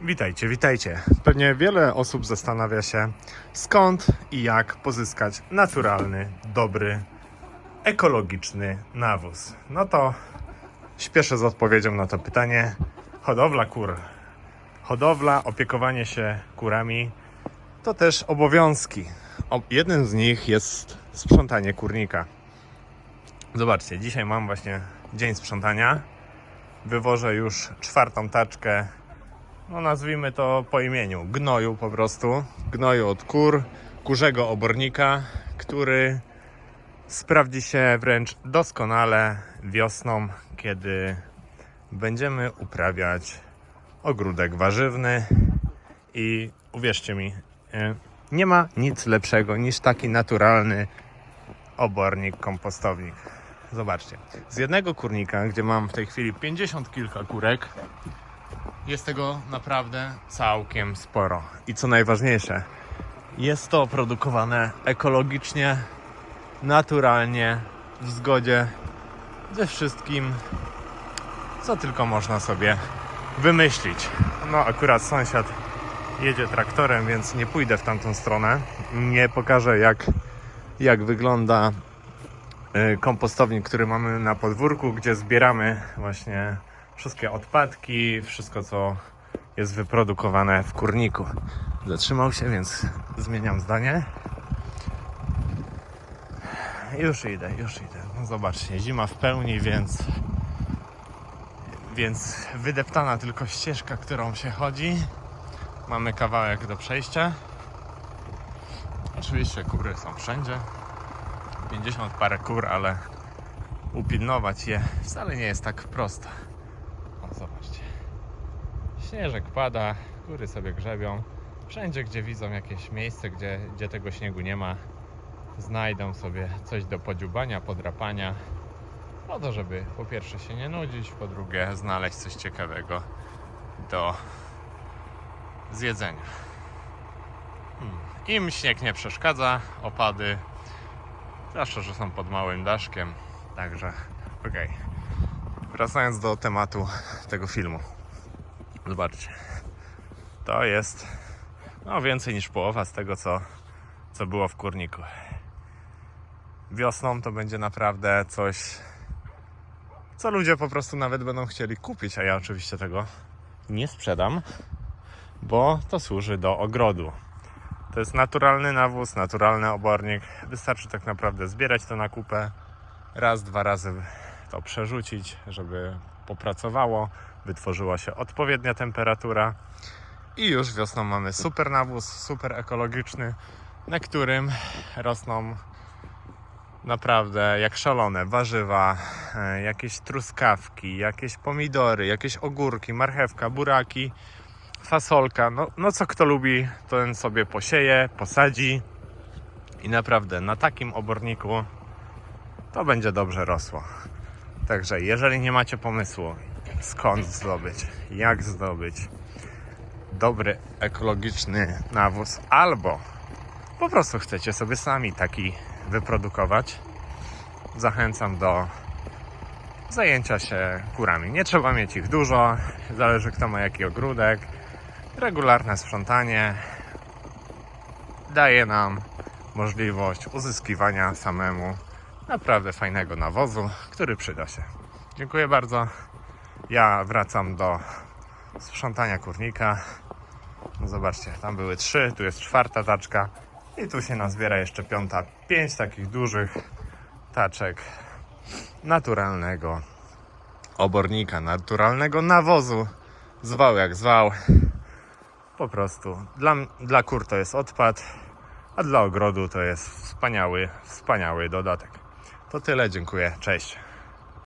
Witajcie, witajcie. Pewnie wiele osób zastanawia się, skąd i jak pozyskać naturalny, dobry, ekologiczny nawóz. No to śpieszę z odpowiedzią na to pytanie. Hodowla kur. Hodowla, opiekowanie się kurami to też obowiązki. Jednym z nich jest sprzątanie kurnika. Zobaczcie, dzisiaj mam właśnie dzień sprzątania. Wywożę już czwartą taczkę no nazwijmy to po imieniu, gnoju po prostu, gnoju od kur, kurzego obornika, który sprawdzi się wręcz doskonale wiosną, kiedy będziemy uprawiać ogródek warzywny. I uwierzcie mi, e, nie ma nic lepszego niż taki naturalny obornik, kompostownik. Zobaczcie, z jednego kurnika, gdzie mam w tej chwili 50 kilka kurek, jest tego naprawdę całkiem sporo. I co najważniejsze, jest to produkowane ekologicznie, naturalnie, w zgodzie ze wszystkim, co tylko można sobie wymyślić. No, akurat sąsiad jedzie traktorem, więc nie pójdę w tamtą stronę. Nie pokażę, jak, jak wygląda y, kompostownik, który mamy na podwórku, gdzie zbieramy właśnie wszystkie odpadki, wszystko co jest wyprodukowane w kurniku. Zatrzymał się, więc zmieniam zdanie. Już idę, już idę. No zobaczcie, zima w pełni, więc więc wydeptana tylko ścieżka, którą się chodzi. Mamy kawałek do przejścia. Oczywiście kury są wszędzie. 50 parę kur, ale upilnować je wcale nie jest tak prosto. Zobaczcie. Śnieżek pada, góry sobie grzebią. Wszędzie, gdzie widzą jakieś miejsce, gdzie, gdzie tego śniegu nie ma, znajdą sobie coś do podziubania, podrapania. Po to, żeby po pierwsze się nie nudzić, po drugie znaleźć coś ciekawego do zjedzenia. Hmm. Im śnieg nie przeszkadza, opady, zwłaszcza, że są pod małym daszkiem, także okej. Wracając do tematu tego filmu. Zobaczcie. To jest no, więcej niż połowa z tego, co, co było w kurniku. Wiosną to będzie naprawdę coś, co ludzie po prostu nawet będą chcieli kupić, a ja oczywiście tego nie sprzedam, bo to służy do ogrodu. To jest naturalny nawóz, naturalny obornik. Wystarczy tak naprawdę zbierać to na kupę, raz, dwa razy to przerzucić, żeby popracowało, wytworzyła się odpowiednia temperatura i już wiosną mamy super nawóz, super ekologiczny, na którym rosną naprawdę jak szalone warzywa, e, jakieś truskawki, jakieś pomidory, jakieś ogórki, marchewka, buraki, fasolka. No, no co kto lubi, ten sobie posieje, posadzi i naprawdę na takim oborniku to będzie dobrze rosło. Także jeżeli nie macie pomysłu, skąd zdobyć, jak zdobyć dobry ekologiczny nawóz, albo po prostu chcecie sobie sami taki wyprodukować, zachęcam do zajęcia się kurami. Nie trzeba mieć ich dużo, zależy kto ma jaki ogródek. Regularne sprzątanie daje nam możliwość uzyskiwania samemu naprawdę fajnego nawozu, który przyda się. Dziękuję bardzo. Ja wracam do sprzątania kurnika. No zobaczcie, tam były trzy, tu jest czwarta taczka i tu się nazbiera jeszcze piąta. Pięć takich dużych taczek naturalnego obornika, naturalnego nawozu. Zwał jak zwał. Po prostu dla, dla kur to jest odpad, a dla ogrodu to jest wspaniały, wspaniały dodatek. To tyle, dziękuję, cześć.